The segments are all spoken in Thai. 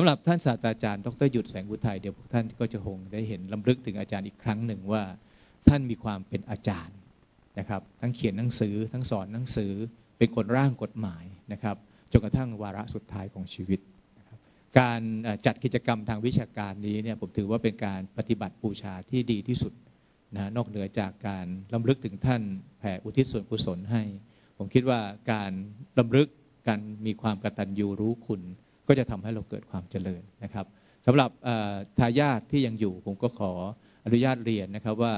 สำหรับท่านศาสตราจารย์ ดรหยุดแสงอุทัยเดี๋ยวพวกท่านก็จะคงได้เห็นลำลึกถึงอาจารย์อีกครั้งหนึ่งว่า ท่านมีความเป็นอาจารย์นะครับ ทั้งเขียนหนังสือทั้งสอนหนังสือเป็นคนร่างกฎหมายนะครับจนกระทั่งวาระสุดท้ายของชีวิต การจัดกิจกรรมทางวิชาการนี้เนี่ยผมถือว่าเป็นการปฏิบัติบูชาที่ดีที่สุดนะนอกเหนือจากการลำลึกถึงท่านแผ่อุทิศส่วนกุศลให้ ผมคิดว่าการลำลึกการมีความกตัญญูรู้คุณ ก็จะทำให้เราเกิดความเจริญนะครับสำหรับทายาทที่ยังอยู่ผมก็ขออนุญาตเรียนนะครับว่า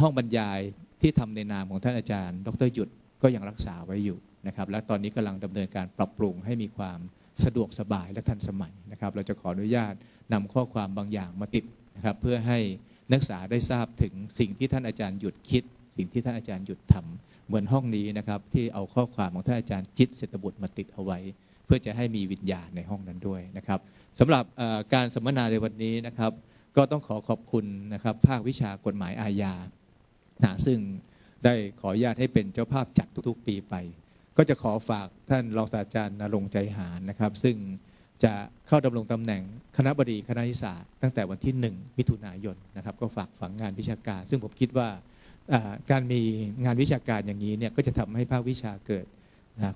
ห้องบรรยายที่ทำในนามของท่านอาจารย์ ดรหยุดก็ยังรักษาไว้อยู่นะครับ และตอนนี้กำลังดำเนินการปรับปรุงให้มีความสะดวกสบายและทันสมัยนะครับ เราจะขออนุญาตนำข้อความบางอย่างมาติดนะครับ เพื่อให้นักศึกษาได้ทราบถึงสิ่งที่ท่านอาจารย์หยุดคิด สิ่งที่ท่านอาจารย์หยุดทำเหมือนห้องนี้นะครับที่เอาข้อความของท่านอาจารย์จิตเศรษฐบุตรมาติดเอาไว้ พื่อจะให้มีวิญญาณในห้องนั้นด้วยนะครับสำหรับการสัมมนาในวันนี้นะครับ ก็ต้องขอขอบคุณนะครับ ภาควิชากฎหมายอาญานะซึ่งได้ขออนุญาตให้เป็นเจ้าภาพจัดทุกๆ ปีไป ก็จะขอฝากท่านรองศาสตราจารย์นรงใจหารนะครับ ซึ่งจะเข้าดำรงตำแหน่งคณะบดีคณะนิสาตั้งแต่วันที่ 1 มิถุนายนนะครับ ก็ฝากฝังงานวิชาการ ซึ่งผมคิดว่าการมีงานวิชาการอย่างนี้เนี่ยก็จะทำให้ภาควิชาเกิด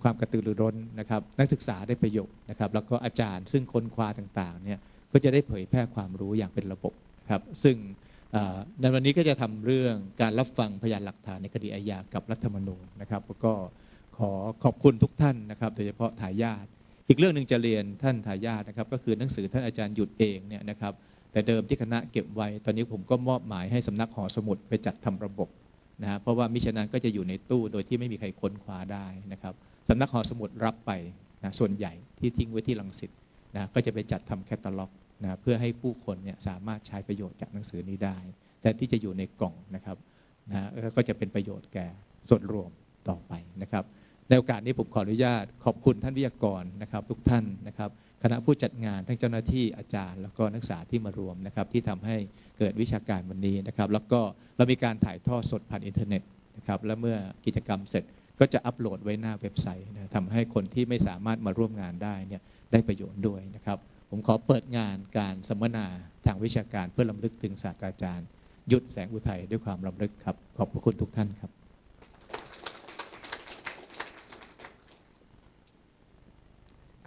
ความกระตือรือร้นนะครับ นักศึกษาได้ประโยชน์นะครับ แล้วก็อาจารย์ซึ่งค้นคว้าต่างๆเนี่ยก็จะได้เผยแพร่ความรู้อย่างเป็นระบบครับ ซึ่งในวันนี้ก็จะทำเรื่องการรับฟังพยานหลักฐานในคดีอาญากับรัฐธรรมนูญนะครับแล้วก็ขอขอบคุณทุกท่านนะครับ โดยเฉพาะทายาทอีกเรื่องหนึ่งจะเรียนท่านทายาทนะครับ ก็คือหนังสือท่านอาจารย์หยุดเองเนี่ยนะครับ แต่เดิมที่คณะเก็บไว้ ตอนนี้ผมก็มอบหมายให้สำนักหอสมุดไปจัดทำระบบ นะฮะเพราะว่ามิฉะนั้นก็จะอยู่ในตู้โดยที่ไม่มีใครค้นคว้าได้นะครับสำนักหอสมุดรับไปนะส่วนใหญ่ที่ทิ้งไว้ที่ลังสิตนะก็จะไปจัดทำแคตตาล็อกนะเพื่อให้ผู้คนเนี่ยสามารถใช้ประโยชน์จากหนังสือนี้ได้ แต่ที่จะอยู่ในกล่องนะครับนะก็จะเป็นประโยชน์แก่ส่วนรวมต่อไปนะครับ ในโอกาสนี้ผมขออนุญาตขอบคุณท่านวิทยากรนะครับ ทุกท่านนะครับ คณะผู้จัดงานทั้งเจ้าหน้าที่อาจารย์ แล้วก็นักศึกษาที่มารวมนะครับที่ทำให้เกิดวิชาการวันนี้นะครับ แล้วก็เรามีการถ่ายทอดสดผ่านอินเทอร์เน็ตนะครับและเมื่อกิจกรรมเสร็จก็จะอัปโหลดไว้หน้าเว็บไซต์นะทำให้คนที่ไม่สามารถมาร่วมงานได้เนี่ยได้ประโยชน์ด้วยนะครับ ผมขอเปิดงานการสัมมนาทางวิชาการเพื่อลำลึกถึงศาสตราจารย์ ยุดแสงอุทัยด้วยความรำลึกครับ ขอบพระคุณทุกท่านครับ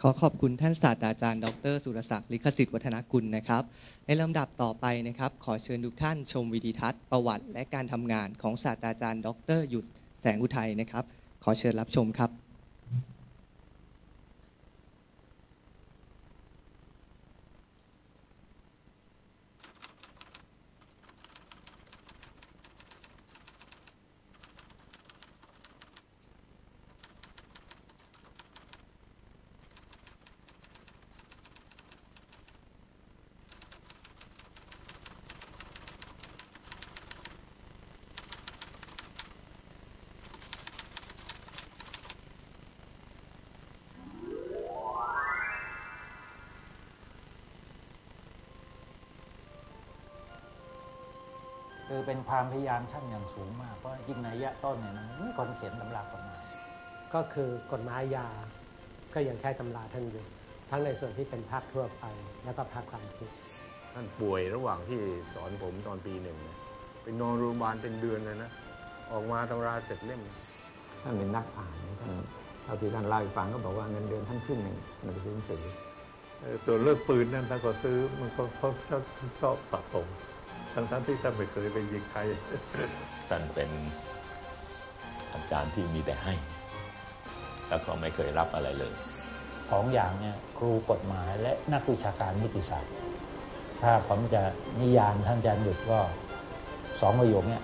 ขอขอบคุณท่านศาสตราจารย์ ดร สุรศักดิ์ลิขสิทธิ์วัฒนกุลนะครับ ในลำดับต่อไปนะครับ ขอเชิญทุกท่านชมวิดีทัศน์ประวัติ และการทำงานของศาสตราจารย์ ดรหยุดแสงอุทัยนะครับ ขอเชิญรับชมครับ คือเป็นความพยายามช่างอย่างสูงมาก เพราะยิ่งในยะต้นเนี่ยนี่คนเขียนตำรากฎหมายก็คือกฎหมายยา ก็ยังใช้ตำราท่านอยู่ ทั้งในส่วนที่เป็นภาคทั่วไป แล้วก็ภาคความคิด ท่านป่วยระหว่างที่สอนผมตอนปีหนึ่งเป็นนอนโรงพยาบาลเป็นเดือนเลยนะ ออกมาตำราเสร็จเล่มท่านเป็นนักอ่านท่านเท่าที่ท่านเล่าให้ฟังก็บอกว่าเงินเดือนท่านขึ้นหนึ่งมันไปซื้อหนังสือส่วนเรื่องปืนนั่นท่านก็ซื้อมันก็เขาชอบชอบสะสม ทั้งๆที่ท่านไม่เคยไปยิงใครท่านเป็นอาจารย์ที่มีแต่ให้ แล้วก็ไม่เคยรับอะไรเลยสองอย่างเนี่ยครูกฎหมายและนักวิชาการนิติศาสตร์ ถ้าผมจะนิยามท่านอาจารย์หยุดก็สองประโยคเนี่ย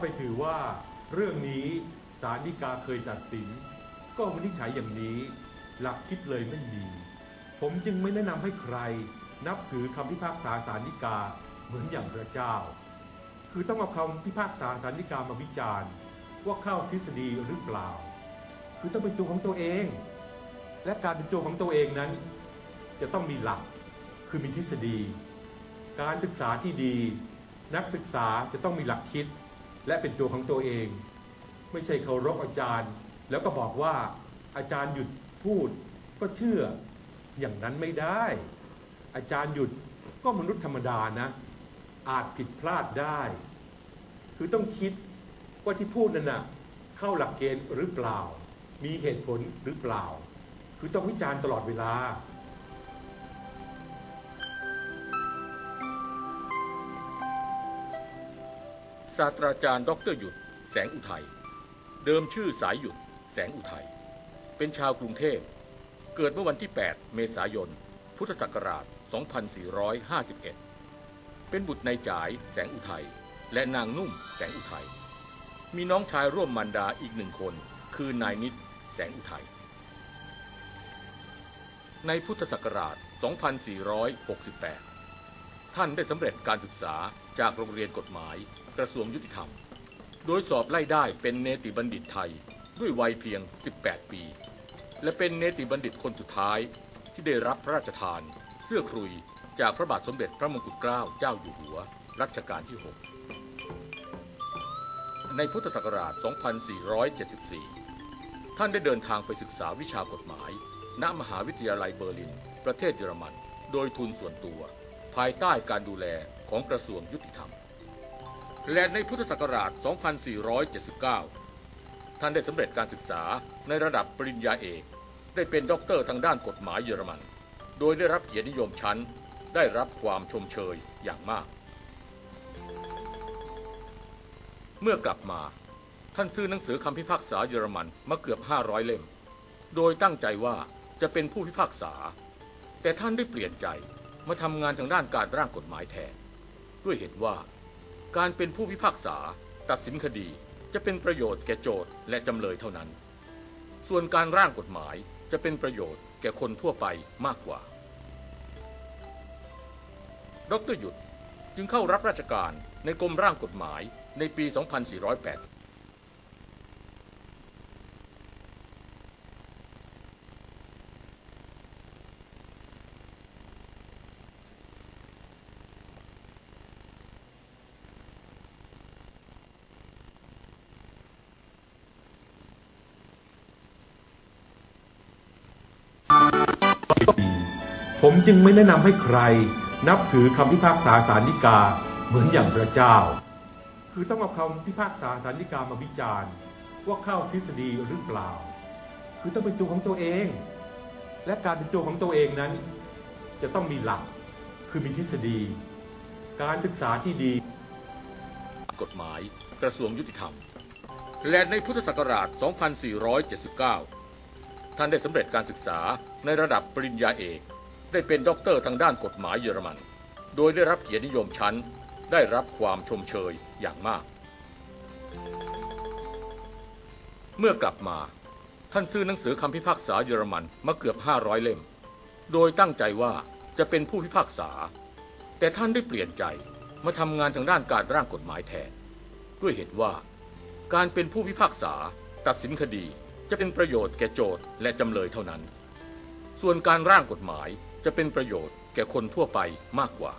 ไปถือว่า เรื่องนี้ศาลฎีกาเคยตัดสิน ก็วินิจฉัยอย่างนี้ หลักคิดเลยไม่มี ผมจึงไม่แนะนำให้ใคร นับถือคำพิพากษาศาลฎีกาเหมือนอย่างพระเจ้า คือต้องเอาคำพิพากษาศาลฎีกามาวิจารณ์ว่าเข้าทฤษฎีหรือเปล่า คือต้องเป็นตัวของตัวเอง และการเป็นตัวของตัวเองนั้น จะต้องมีหลัก คือมีทฤษฎี การศึกษาที่ดี นักศึกษาจะต้องมีหลักคิด และเป็นตัวของตัวเอง ไม่ใช่เคารพอาจารย์ แล้วก็บอกว่าอาจารย์หยุดพูดก็เชื่ออย่างนั้นไม่ได้ อาจารย์หยุดก็มนุษย์ธรรมดานะ อาจผิดพลาดได้ คือต้องคิดว่าที่พูดนั่นน่ะเข้าหลักเกณฑ์หรือเปล่า มีเหตุผลหรือเปล่า คือต้องวิจารณ์ตลอดเวลา ศาสตราจารย์ดรหยุด แสงอุทัย เดิมชื่อสายหยุด แสงอุทัย เป็นชาวกรุงเทพ เกิดเมื่อวันที่ 8 เมษายน พุทธศักราช 2451 เป็นบุตรนายจ่ายแสงอุทัย และนางนุ่มแสงอุทัย มีน้องชายร่วมมารดาอีกหนึ่งคน คือนายนิดแสงอุทัย ในพุทธศักราช 2468 ท่านได้สำเร็จการศึกษาจากโรงเรียนกฎหมาย กระทรวงยุติธรรม โดยสอบไล่ได้เป็นเนติบัณฑิตไทยด้วยวัยเพียง 18 ปี และเป็นเนติบัณฑิตคนสุดท้ายที่ได้รับพระราชทาน เสื้อครุยจากพระบาทสมเด็จพระมงกุฎเกล้าเจ้าอยู่หัวรัชกาลที่ 6 ในพุทธศักราช 2474 ท่านได้เดินทางไปศึกษาวิชากฎหมาย ณมหาวิทยาลัยเบอร์ลิน ประเทศเยอรมัน โดยทุนส่วนตัว ภายใต้การดูแลของกระทรวงยุติธรรม และในพุทธศักราช 2479 ท่านได้สำเร็จการศึกษาในระดับปริญญาเอก ได้เป็นด็อกเตอร์ทางด้านกฎหมายเยอรมัน โดยได้รับเกียรตินิยมชั้น ได้รับความชมเชยอย่างมาก เมื่อกลับมาท่านซื้อหนังสือคำพิพากษาเยอรมันมาเกือบ 500 เล่ม โดยตั้งใจว่าจะเป็นผู้พิพากษา แต่ท่านได้เปลี่ยนใจมาทำงานทางด้านการร่างกฎหมายแทน ด้วยเห็นว่า การเป็นผู้พิพากษา ตัดสินคดีจะเป็นประโยชน์แก่โจทย์และจำเลยเท่านั้น ส่วนการร่างกฎหมายจะเป็นประโยชน์แก่คนทั่วไปมากกว่า ดรหยุดจึงเข้ารับราชการในกรมร่างกฎหมายในปี 2480 ผมจึงไม่แนะนำให้ใคร นับถือคำพิพากษาสารฎีกาเหมือนอย่างพระเจ้า คือต้องเอาคำพิพากษาสารฎีกามาวิจารณ์ว่าเข้าทฤษฎีหรือเปล่า คือต้องเป็นตัวของตัวเอง และการเป็นตัวของตัวเองนั้น จะต้องมีหลักคือมีทฤษฎี การศึกษาที่ดี กฎหมายกระทรวงยุติธรรม และในพุทธศักราช 2479 ท่านได้สำเร็จการศึกษาในระดับปริญญาเอก ได้เป็นด็อกเตอร์ทางด้านกฎหมายเยอรมัน โดยได้รับเกียรตินิยมชั้น ได้รับความชมเชยอย่างมาก เมื่อกลับมา ท่านซื้อหนังสือคำพิพากษาเยอรมันมาเกือบ 500 เล่ม โดยตั้งใจว่าจะเป็นผู้พิพากษา แต่ท่านได้เปลี่ยนใจมาทำงานทางด้านการร่างกฎหมายแทน ด้วยเหตุว่า การเป็นผู้พิพากษาตัดสินคดี จะเป็นประโยชน์แก่โจทย์และจำเลยเท่านั้น ส่วนการร่างกฎหมายจะเป็นประโยชน์แก่คนทั่วไปมากกว่า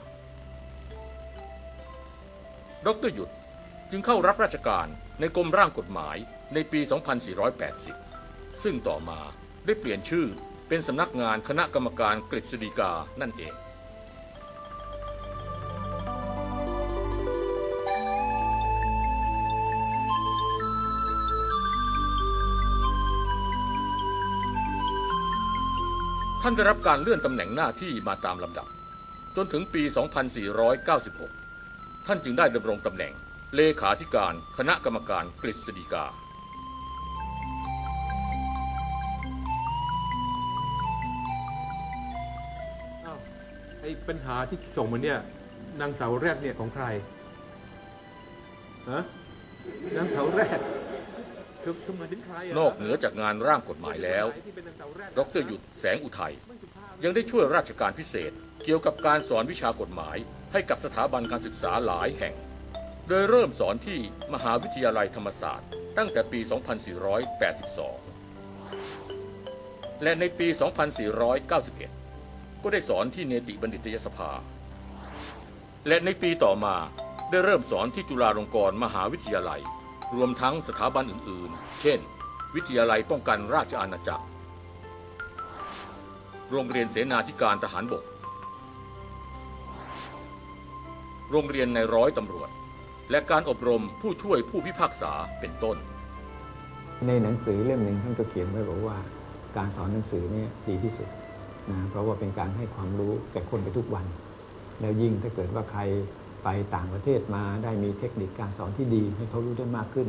ดรหยุดจึงเข้ารับราชการในกรมร่างกฎหมายในปี 2480 ซึ่งต่อมาได้เปลี่ยนชื่อเป็นสำนักงานคณะกรรมการกฤษฎีกานั่นเองานได้รับการเลื่อนตำแหน่งหน้าที่มาตามลำดับ จนถึงปี 2496 ท่านจึงได้ดำรงตำแหน่ง เลขาธิการคณะกรรมการกฤษฎีกาอ้าไอ้ปัญหาที่ส่งมาเนี่ยนางสาวแรกเนี่ยของใครฮะนางสาวแรก นอกเหนือจากงานร่างกฎหมายแล้วที่เป็นนางสาวแรกดรหยุดแสงอุทัยยังได้ช่วยราชการพิเศษ เกี่ยวกับการสอนวิชากฎหมาย ให้กับสถาบันการศึกษาหลายแห่ง โดยเริ่มสอนที่มหาวิทยาลัยธรรมศาสตร์ ตั้งแต่ปี 2482 และในปี 2491 ก็ได้สอนที่เนติบัณฑิตยสภา และในปีต่อมาได้เริ่มสอนที่จุฬาลงกรณ์มหาวิทยาลัย รวมทั้งสถาบันอื่น ๆ เช่น วิทยาลัยป้องกันราชอาณาจักร โรงเรียนเสนาธิการทหารบก โรงเรียนในร้อยตำรวจ และการอบรมผู้ช่วยผู้พิพากษาเป็นต้น ในหนังสือเล่มหนึ่งท่านก็เขียนไว้บอกว่า การสอนหนังสือเนี่ยดีที่สุดนะเพราะว่าเป็นการให้ความรู้แก่คนไปทุกวัน แล้วยิ่งถ้าเกิดว่าใคร ไปต่างประเทศมาได้มีเทคนิคการสอนที่ดีให้เขารู้ได้มากขึ้น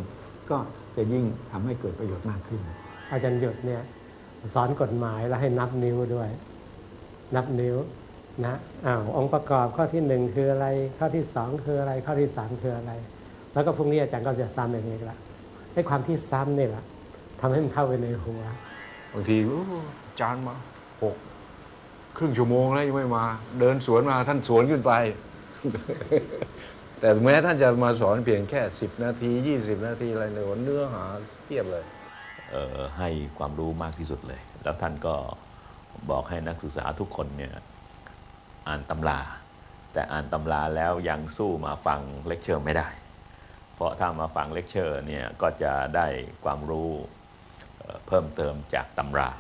ก็จะยิ่งทำให้เกิดประโยชน์มากขึ้น อาจารย์หยุดเนี่ยสอนกฎหมายแล้วให้นับนิ้วด้วย นับนิ้วนะอ้าวองค์ประกอบข้อที่หนึ่งคืออะไร ข้อที่สองคืออะไรข้อที่สามคืออะไร แล้วก็พรุ่งนี้อาจารย์ก็จะซ้ำอย่างนี้ละไอ้ความที่ซ้ำนี่แหละทำให้มันเข้าไปในหัวบางทีโอ้จานมาหกครึ่งชั่วโมงแล้วยังไม่มา เดินสวนมาท่านสวนขึ้นไป แต่แม้ท่านจะมาสอนเพียงแค่ 10 นาที 20 นาทีอะไรเนี่ยเนื้อหาเทียบเลยเอ่อให้ความรู้มากที่สุดเลย แล้วท่านก็บอกให้นักศึกษาทุกคนเนี่ยอ่านตำรา แต่อ่านตำราแล้วยังสู้มาฟังเลคเชอร์ไม่ได้ เพราะถ้ามาฟังเลคเชอร์เนี่ยก็จะได้ความรู้เอ่อเพิ่มเติมจากตำรา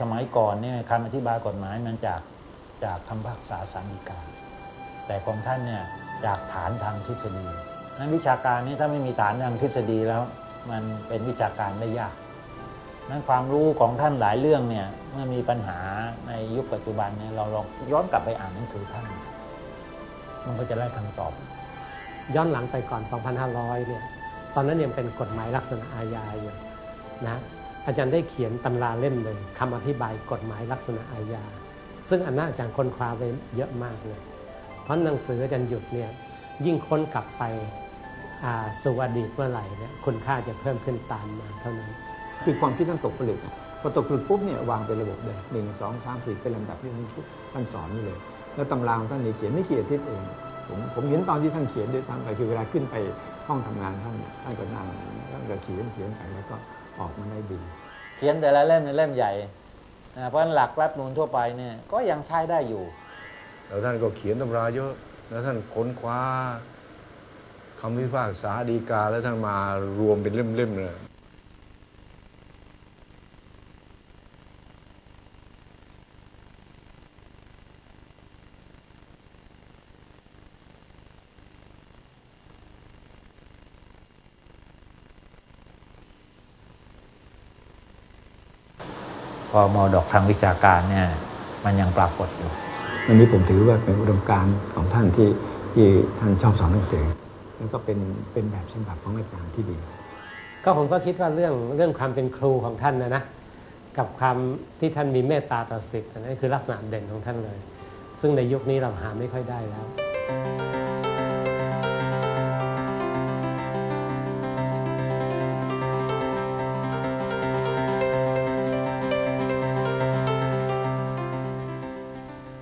สมัยก่อนเนี่ยคำอธิบายกฎหมายมันจากจากคำพิพากษาสารดีกา แต่ของท่านเนี่ยจากฐานทางทฤษฎีนั้นวิชาการนี้ถ้าไม่มีฐานทางทฤษฎีแล้ว มันเป็นวิชาการได้ยากนั้นความรู้ของท่านหลายเรื่องเนี่ยเมื่อมีปัญหาในยุคปัจจุบันเนี่ยเราลองย้อนกลับไปอ่านหนังสือท่าน มันก็จะได้คำตอบ ย้อนหลังไปก่อน 2,500 เนี่ยตอนนั้นยังเป็นกฎหมายลักษณะอาญาอยู่นะอาจารย์ได้เขียนตำราเล่มหนึ่งคำอธิบายกฎหมายลักษณะอาญาซึ่งอันนั้นอาจารย์ค้นคว้าไปเยอะมากเลย เพราะหนังสืออาจารย์หยุดเนี่ยยิ่งค้นกลับไปอ่าสู่อดีตเมื่อไหร่เนี่ยคุณค่าจะเพิ่มขึ้นตามมาเท่านั้น คือความคิดท่านตกผลึกอะพอตกผลึกปุ๊บเนี่ยวางเป็นระบบเลยหนึ่งสองสามสี่เป็นลำดับที่นี้ปุ๊บท่านสอนนี่เลย แล้วตำราของท่านนี่เขียนไม่กี่อาทิตย์เองผมผมเห็นตอนที่ท่านเขียนด้วยซ้ำไปคือเวลาขึ้นไปห้องทำงานท่านท่านก็นั่งท่านก็เขียนเขียนไปแล้วก็ออกมาได้ดี เขียนแต่ละเล่มในยเล่มใหญ่นะเพราะฉะนั้นหลักรัฐธรรมนูนทั่วไปเนี่ยก็ยังใช้ได้อยู่ แล้วท่านก็เขียนตำราเยอะ แล้วท่านค้นคว้าคำพิพากษาดีกาแล้วท่านมารวมเป็นเล่มๆเลยพอมอดอกทางวิชาการเนี่ยมันยังปรากฏอยู่ อันนี้ผมถือว่าเป็นอุดมการณ์ของท่านที่ที่ท่านชอบสอนหนังสือ แล้วก็เป็นเป็นแบบฉบับของอาจารย์ที่ดี ก็ผมก็คิดว่าเรื่องเรื่องความเป็นครูของท่านนะนะกับความที่ท่านมีเมตตาต่อศิษย์อันนั่นคือลักษณะเด่นของท่านเลย ซึ่งในยุคนี้เราหาไม่ค่อยได้แล้ว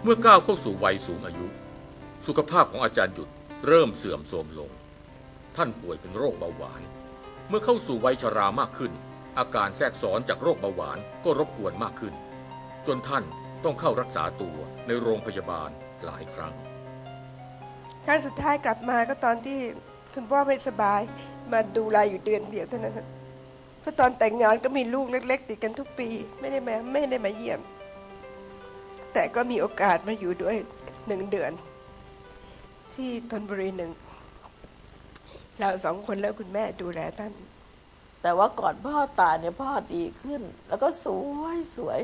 เมื่อก้าวเข้าสู่วัยสูงอายุ สุขภาพของอาจารย์หยุดเริ่มเสื่อมโทรมลง ท่านป่วยเป็นโรคเบาหวาน เมื่อเข้าสู่วัยชรามากขึ้น อาการแทรกซ้อนจากโรคเบาหวานก็รบกวนมากขึ้น จนท่านต้องเข้ารักษาตัวในโรงพยาบาลหลายครั้งครั้งสุดท้ายกลับมาก็ตอนที่คุณพ่อไม่สบายมาดูแลอยู่เดือนเดียวเท่านั้นเพราะตอนแต่งงานก็มีลูกเล็ก ๆ ติดกันทุกปี ไม่ได้มาไม่ได้มาเยี่ยม แต่ก็มีโอกาสมาอยู่ด้วยหนึ่งเดือน ที่ธนบุรีหนึ่ง เราสองคนแล้วคุณแม่ดูแลท่าน แต่ว่าก่อนพ่อตายเนี่ยพ่อดีขึ้น แล้วก็สวยสวย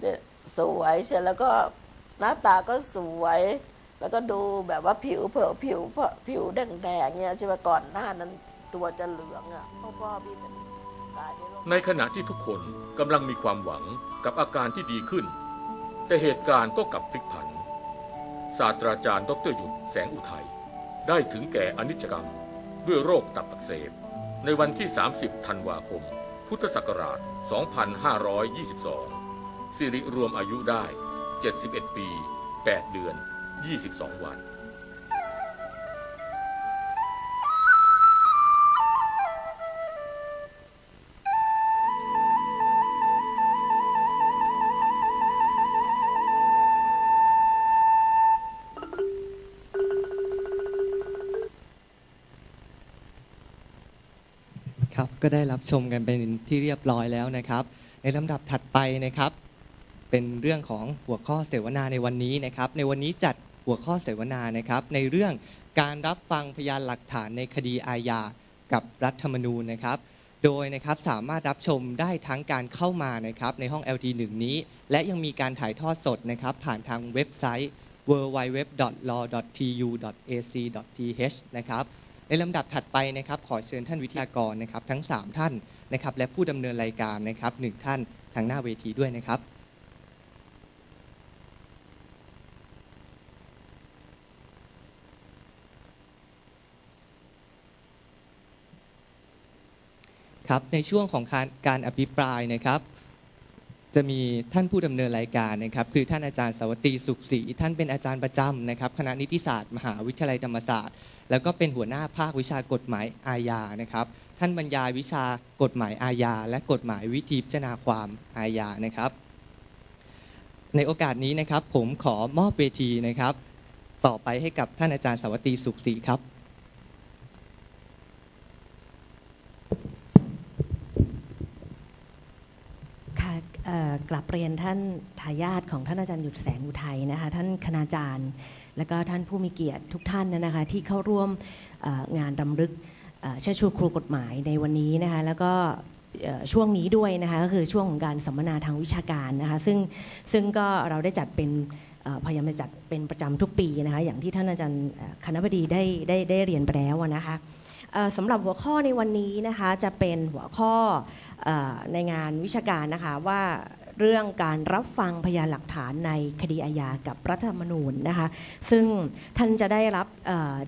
เนี่ยสวยเสร็จแล้วก็หน้าตาก็สวย แล้วก็ดูแบบว่าผิวเผอผิวเผอผิวแดงๆเนี่ยใช่ไหมก่อนหน้านั้นตัวจะเหลืองอะเพ่อพ่อพี่เป็นตายในโรคในขณะที่ทุกคนกำลังมีความหวังกับอาการที่ดีขึ้น แต่เหตุการณ์ก็กลับพลิกผัน ศาสตราจารย์ดรหยุดแสงอุทัย ได้ถึงแก่อนิจกรรมด้วยโรคตับอักเสบ ในวันที่ 30 ธันวาคม พุทธศักราช 2522 สิริรวมอายุได้ 71 ปี 8 เดือน 22 วัน ครับก็ได้รับชมกันเป็นที่เรียบร้อยแล้วนะครับ ในลำดับถัดไปนะครับ เป็นเรื่องของหัวข้อเสวนาในวันนี้นะครับ ในวันนี้จัดหัวข้อเสวนานะครับ ในเรื่องการรับฟังพยานหลักฐานในคดีอาญากับรัฐธรรมนูญนะครับ โดยนะครับสามารถรับชมได้ทั้งการเข้ามานะครับในห้อง LT1 นี้ และยังมีการถ่ายทอดสดนะครับผ่านทางเว็บไซต์ www.law.tu.ac.th นะครับ ในลำดับถัดไปนะครับขอเชิญท่านวิทยากรนะครับทั้ง 3 ท่านนะครับและผู้ดำเนินรายการนะครับหนึ่งท่านทางหน้าเวทีด้วยนะครับ ครับในช่วงของการการอภิปรายนะครับ จะมีท่านผู้ดำเนินรายการนะครับคือท่านอาจารย์สวัสดีสุขศรีท่านเป็นอาจารย์ประจำนะครับคณะนิติศาสตร์ มหาวิทยาลัยธรรมศาสตร์ แล้วก็เป็นหัวหน้าภาควิชากฎหมายอาญานะครับท่านบรรยายวิชากฎหมายอาญา และกฎหมายวิธีพิจารณาความอาญานะครับ ในโอกาสนี้นะครับผมขอมอบเวทีนะครับ ต่อไปให้กับท่านอาจารย์สวัสดีสุขศรีครับ ค่ะเอ่อกลับ เรียนท่านทายาทของท่านอาจารย์หยุดแสงอุทัยนะคะท่านคณาจารย์ และก็ท่านผู้มีเกียรติทุกท่านนะคะที่เข้าร่วมงานรำลึกเชิดชูครูกฎหมายในวันนี้นะคะแล้วก็ช่วงนี้ด้วยนะคะก็คือช่วงของการสัมมนาทางวิชาการนะคะซึ่งซึ่งก็เราได้จัดเป็นพยายามจะจัดเป็นประจำทุกปีนะคะอย่างที่ท่านอาจารย์คณะบดีได้ได้ได้เรียนไปแล้วนะคะสำหรับหัวข้อในวันนี้นะคะจะเป็นหัวข้อในงานวิชาการนะคะว่า เรื่องการรับฟังพยานหลักฐานในคดีอาญากับรัฐธรรมนูญนะคะซึ่งท่านจะได้รับ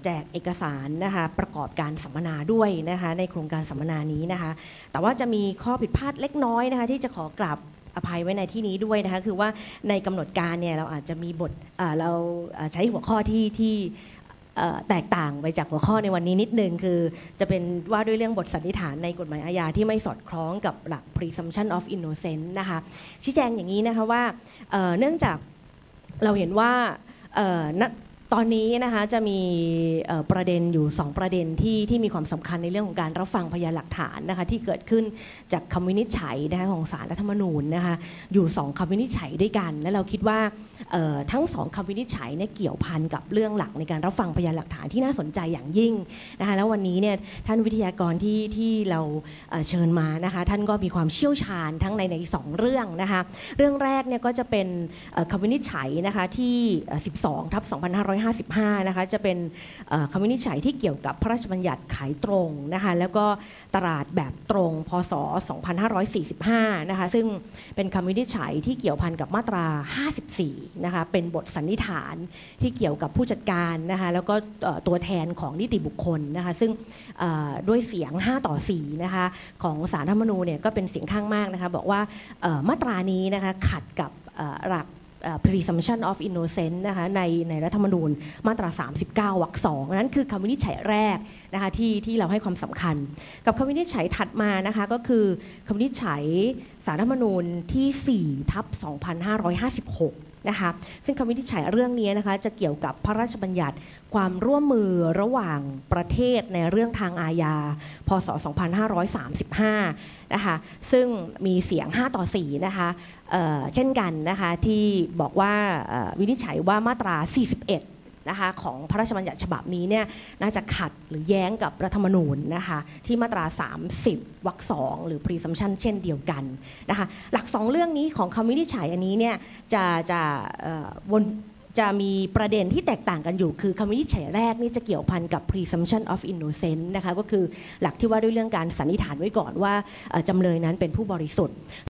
แจกเอกสารนะคะประกอบการสัมมนาด้วยนะคะในโครงการสัมมนานี้นะคะแต่ว่าจะมีข้อผิดพลาดเล็กน้อยนะคะที่จะขอกลับอภัยไว้ในที่นี้ด้วยนะคะคือว่าในกำหนดการเนี่ยเราอาจจะมีบทเราใช้หัวข้อที่ที่ แตกต่างไปจากหัวข้อในวันนี้นิดนึงคือจะเป็นว่าด้วยเรื่องบทสันนิษฐานในกฎหมายอาญาที่ไม่สอดคล้องกับหลัก presumption of innocence นะคะชี้แจงอย่างนี้นะคะว่าเนื่องจากเราเห็นว่าณ ตอนนี้นะคะจะมีประเด็นอยู่ 2 ประเด็นที่ที่มีความสำคัญในเรื่องของการรับฟังพยานหลักฐานนะคะที่เกิดขึ้นจากคำวินิจฉัยนะคะของศาลรัฐธรรมนูญนะคะอยู่ 2คำวินิจฉัยด้วยกัน และเราคิดว่าทั้งสองคำวินิจฉัยเนี่ยเกี่ยวพันกับเรื่องหลักในการรับฟังพยานหลักฐานที่น่าสนใจอย่างยิ่งนะคะแล้ววันนี้เนี่ยท่านวิทยากรที่ที่เราเชิญมานะคะท่านก็มีความเชี่ยวชาญทั้งในในสองเรื่องนะคะเรื่องแรกเนี่ยก็จะเป็นคำวินิจฉัยนะคะที่เอ่อ12ทับ2555 นะคะ จะเป็นคำวินิจฉัยที่เกี่ยวกับพระราชบัญญัติขายตรงนะคะ แล้วก็ตลาดแบบตรง พศ 2545 นะคะ ซึ่งเป็นคำวินิจฉัยที่เกี่ยวพันกับมาตรา 54 นะคะ เป็นบทสันนิษฐานที่เกี่ยวกับผู้จัดการนะคะ แล้วก็ตัวแทนของนิติบุคคลนะคะ ซึ่งด้วยเสียง 5 ต่อ 4 นะคะ ของสารธรรมนูญเนี่ยก็เป็นเสียงข้างมากนะคะ บอกว่ามาตรานี้นะคะขัดกับหลัก presumption of innocence นะคะในในรัฐธรรมนูญมาตรา 39 วรรคสองนนั้นคือคำวินิจฉัยแรกนะคะที่ที่เราให้ความสำคัญ กับคำวินิจฉัยถัดมานะคะก็คือคำวินิจฉัยสารรัฐธรรมนูญที่4ทับ2556นะคะซึ่งคำวินิจฉัยเรื่องนี้นะคะจะเกี่ยวกับพระราชบัญญัติ ความร่วมมือระหว่างประเทศในเรื่องทางอาญา พศ 2535 นะคะ ซึ่งมีเสียง 5 ต่อ 4 นะคะเเช่นกันนะคะที่บอกว่าวินิจฉัยว่ามาตรา 41 นะคะของพระราชบัญญัติฉบับนี้เนี่ยน่าจะขัดหรือแย้งกับรัฐธรรมนูญนะคะที่มาตรา 30 วรรคสองหรือ presumption เช่นเดียวกันนะคะหลักสองเรื่องนี้ของคำวินิจฉัยอันนี้เนี่ยจะจะวน จะมีประเด็นที่แตกต่างกันอยู่ คือคำวินิจฉัยแรกนี่จะเกี่ยวพันกับ presumption of innocence นะคะก็คือหลักที่ว่าด้วยเรื่องการสันนิษฐานไว้ก่อนว่าจำเลยนั้นเป็นผู้บริสุทธิ์